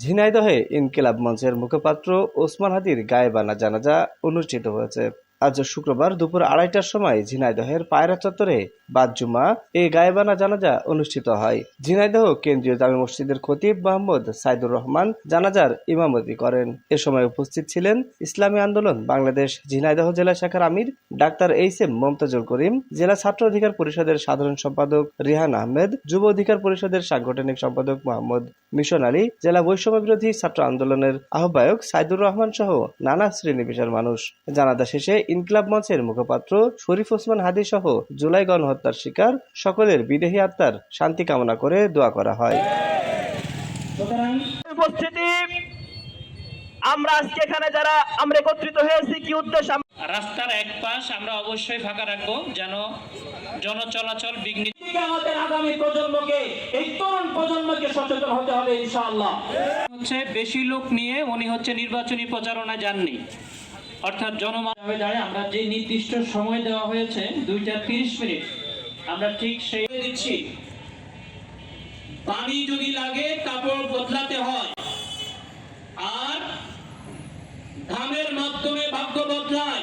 ঝিনাইদহে ইনকিলাব মঞ্চের মুখপাত্র ওসমান হাদির গায়েবানা জানাজা অনুষ্ঠিত হয়েছে। আজ শুক্রবার দুপুর আড়াইটার সময় ঝিনাইদহের পায়রা চত্বরে বাদ জুমা এই গায়েবানা জানাজা অনুষ্ঠিত হয়। ঝিনাইদহ কেন্দ্রীয় জামে মসজিদের খতিব মোহাম্মদ সাইদুর রহমান জানাজার ইমামতি করেন। এ সময় উপস্থিত ছিলেন ইসলামী আন্দোলন, বাংলাদেশ ঝিনাইদহ জেলা শাখার আমির ডাক্তার এইচ এম মমতাজুল করিম, জেলা ছাত্র অধিকার পরিষদের সাধারণ সম্পাদক রিহান আহমেদ, যুব অধিকার পরিষদের সাংগঠনিক সম্পাদক মোহাম্মদ মিশন আলী, জেলা বৈষম্য বিরোধী ছাত্র আন্দোলনের আহ্বায়ক সাইদুর রহমান সহ নানা শ্রেণি পেশার মানুষ। জানাজা শেষে ইনকিলাব মঞ্চের মুখপাত্র শরীফ ওসমান হাদি সহ জুলাই গণহত্যার শিকার সকলের বিদেহী আত্মার শান্তি কামনা করে দোয়া করা হয়। উপস্থিতি আমরা আজকে এখানে যারা আমরা একত্রিত হয়েছি কি উদ্দেশ্য রাস্তার এক পাশ আমরা অবশ্যই ফাঁকা রাখব যেন জনচলাচল বিঘ্নিত আমাদের আগামী প্রজন্মকে এই তরুণ প্রজন্মকে সচেতন হতে হবে ইনশাআল্লাহ। হচ্ছে বেশি লোক নিয়ে উনি হচ্ছে নির্বাচনী প্রচারণা যাননি। অর্থাৎ জনমানবে দাঁড়িয়ে আমরা যে নির্দিষ্ট সময় দেওয়া হয়েছে, দুইটা তিরিশ মিনিট, আমরা ঠিক সেই দিচ্ছি, পানি যদি লাগে, কাপড় বদলাতে হয়। আর ধামের মাধ্যমে ভাগ্য বদলায়।